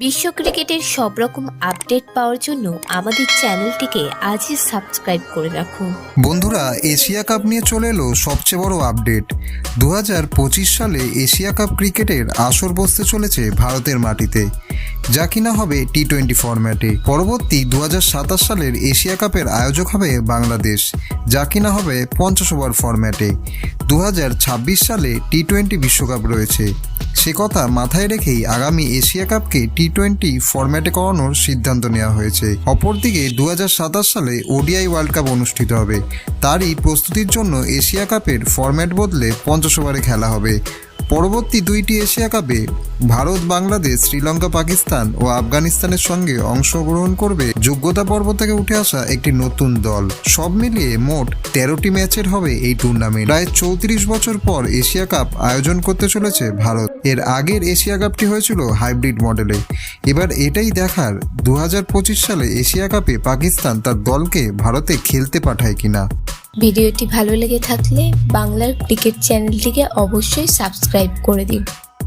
বিশ্ব ক্রিকেটের সব রকম আপডেট পাওয়ার জন্য আমাদের চ্যানেলটিকে আজই সাবস্ক্রাইব করে রাখুন। বন্ধুরা, এশিয়া কাপ নিয়ে চলে এলো সবচেয়ে বড় আপডেট। দু হাজার পঁচিশ সালে এশিয়া কাপ ক্রিকেটের আসর বসতে চলেছে ভারতের মাটিতে। যা কিনা হবে টি টোয়েন্টি ফরম্যাটে। পরবর্তী দু হাজার সাতাশ সালের এশিয়া কাপের আয়োজক হবে বাংলাদেশ, যা কিনা হবে পঞ্চাশ ওভার ফরম্যাটে। দু হাজার ছাব্বিশ সালে টি টোয়েন্টি বিশ্বকাপ রয়েছে। সে কথা মাথায় রেখেই আগামী এশিয়া কাপকে টি টোয়েন্টি ফরম্যাটে করানোর সিদ্ধান্ত নেওয়া হয়েছে। অপরদিকে দু হাজার সাতাশ সালে ওডিআই ওয়ার্ল্ড কাপ অনুষ্ঠিত হবে। তারই প্রস্তুতির জন্য এশিয়া কাপের ফরম্যাট বদলে পঞ্চাশ ওভারে খেলা হবে। পরবর্তী দুইটি এশিয়া কাপে ভারত, বাংলাদেশ, শ্রীলঙ্কা, পাকিস্তান ও আফগানিস্তানের সঙ্গে অংশগ্রহণ করবে যোগ্যতা পর্ব থেকে উঠে আসা একটি নতুন দল। সব মিলিয়ে মোট তেরোটি ম্যাচের হবে এই টুর্নামেন্ট প্রায় চৌত্রিশ বছর পর এশিয়া কাপ আয়োজন করতে চলেছে ভারত। এর আগের এশিয়া কাপটি হয়েছিল হাইব্রিড মডেলে। এবার এটাই দেখার দু হাজার পঁচিশ সালে এশিয়া কাপে পাকিস্তান তার দলকে ভারতে খেলতে পাঠায় কিনা। ভিডিওটি ভালো লেগে থাকলে বাংলার ক্রিকেট চ্যানেলটিকে অবশ্যই সাবস্ক্রাইব করে দিন